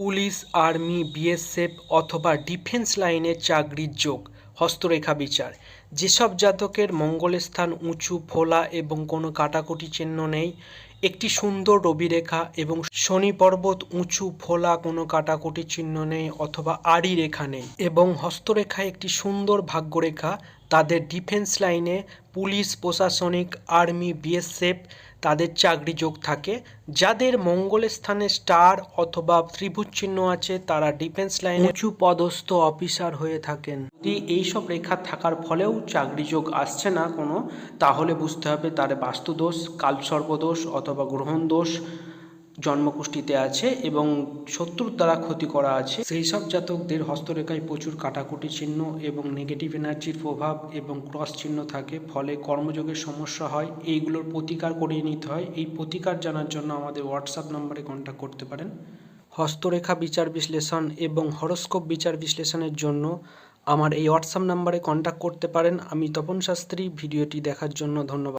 Police, army, BSF অথবা defence লাইনের চাকরির যোগ, হস্তরেখা বিচার। যেসব জাতকের মঙ্গলস্থান উঁচু, ফোলা এবং কোনো কাটাকুটি চিহ্ন নেই, একটি সুন্দর রবিরেখা এবং শনি পর্বত উঁচু, ফোলা, কোনো কাটাকুটি চিহ্ন নেই অথবা আড়ি রেখা নেই এবং হস্তরেখা একটি সুন্দর ভাগ্যরেখা তাদের ডিফেন্স লাইনে পুলিশ, প্রশাসনিক আর্মি বিএসএফ তাদের চাকরি যোগ থাকে। যাদের মঙ্গল স্থানে স্টার অথবা ত্রিভুজ চিহ্ন আছে, তারা ডিফেন্স লাইনে উঁচু পদস্থ অফিসার হয়ে থাকেন। যদি এইসব রেখা থাকার ফলেও চাকরি যোগ আসছে না কোনো, তাহলে বুঝতে হবে তার বাস্তুদোষ, কালসর্পদোষ অথবা গ্রহণ দোষ জন্মকুষ্ঠিতে আছে এবং শত্রুর দ্বারা ক্ষতি করা আছে। সেই সব জাতকদের হস্তরেখায় প্রচুর কাটাকুটি চিহ্ন এবং নেগেটিভ এনার্জির প্রভাব এবং ক্রস চিহ্ন থাকে, ফলে কর্মযোগের সমস্যা হয়। এইগুলোর প্রতিকার করিয়ে নিতে হয়। এই প্রতিকার জানার জন্য আমাদের হোয়াটসঅ্যাপ নম্বরে কন্ট্যাক্ট করতে পারেন। হস্তরেখা বিচার বিশ্লেষণ এবং হরস্কোপ বিচার বিশ্লেষণের জন্য আমার এই হোয়াটসঅ্যাপ নম্বরে কন্ট্যাক্ট করতে পারেন। আমি তপন শাস্ত্রী, ভিডিওটি দেখার জন্য ধন্যবাদ।